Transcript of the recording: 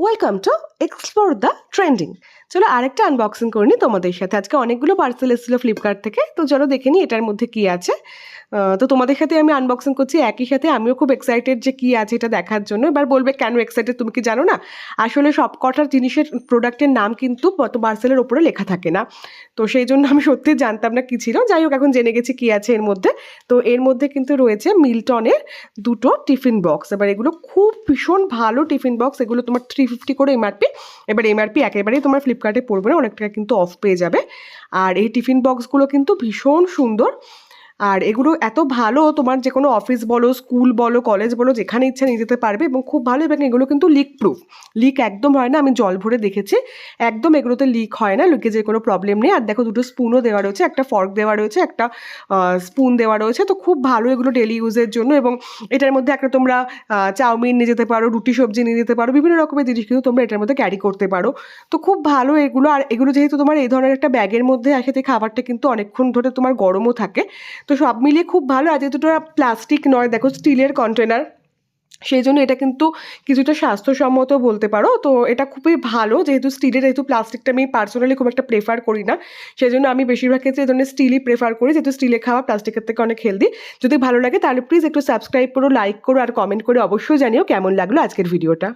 Welcome to Explore the Trending. চলো আরেকটা unboxing করে নিই তোমাদের সাথে। আজকে অনেকগুলো পার্সেল এসেছিল ফ্লিপকার্ট থেকে, তো চলো দেখে নিই এটার মধ্যে কী আছে। তো তোমাদের সাথে আমি আনবক্সিং করছি, একই সাথে আমিও খুব এক্সাইটেড যে কী আছে এটা দেখার জন্য। এবার বলবে, কেন এক্সাইটেড তুমি কি জানো না? আসলে সব কটার জিনিসের প্রোডাক্টের নাম কিন্তু পার্সেলের ওপরে লেখা থাকে না। তো সেই জন্য আমি সত্যি জানতাম না কী ছিল। যাই হোক, এখন জেনে গেছি কী আছে এর মধ্যে। তো এর মধ্যে কিন্তু রয়েছে মিল্টনের দুটো টিফিন বক্স এবার এগুলো খুব ভীষণ ভালো টিফিন বক্স এগুলো তোমার থ্রি ফিফটি করে এমআরপি এবার এমআরপি একেবারেই তোমার ফ্লিপকার্টে পড়বে না, অনেক টাকা কিন্তু অফ পেয়ে যাবে। আর এই টিফিন বক্সগুলো কিন্তু ভীষণ সুন্দর। আর এগুলো এত ভালো, তোমার যে কোনো অফিস বলো স্কুল বলো কলেজ বলো, যেখানে ইচ্ছা নিয়ে যেতে পারবে এবং খুব ভালো এবং এগুলো কিন্তু লিক প্রুফ লিক একদম হয় না, আমি জল ভরে দেখেছি। একদম এগুলোতে লিক হয় না লিকেজের কোনো প্রবলেম নেই। আর দেখো দুটো স্পুনও দেওয়া রয়েছে, একটা ফর্ক দেওয়া রয়েছে, একটা স্পুন দেওয়া রয়েছে। তো খুব ভালো এগুলো ডেলি ইউজের জন্য এবং এটার মধ্যে একটা তোমরা চাউমিন নিয়ে যেতে পারো, রুটি সবজি নিয়ে যেতে পারো, বিভিন্ন রকমের জিনিস কিন্তু তোমরা এটার মধ্যে ক্যারি করতে পারো। তো খুব ভালো এগুলো। আর এগুলো যেহেতু তোমার এই ধরনের একটা ব্যাগের মধ্যে আসে খাবারটা কিন্তু অনেকক্ষণ ধরে তোমার গরমও থাকে। তো সব মিলিয়ে খুব ভালো। আর যেহেতুটা প্লাস্টিক নয়, দেখো স্টিলের কন্টেনার সেই জন্য এটা কিন্তু কিছুটা স্বাস্থ্যসম্মত বলতে পারো। তো এটা খুবই ভালো, যেহেতু স্টিলের যেহেতু প্লাস্টিকটা আমি পার্সোনালি খুব একটা প্রেফার করি না। সেই জন্য আমি বেশিরভাগ ক্ষেত্রে এই ধরনের স্টিলই প্রেফার করি, যেহেতু স্টিলে খাওয়া প্লাস্টিকের থেকে অনেক হেলদি যদি ভালো লাগে তাহলে প্লিজ একটু সাবস্ক্রাইব করো লাইক করো, আর কমেন্ট করে অবশ্যই জানিও কেমন লাগল আজকের ভিডিওটা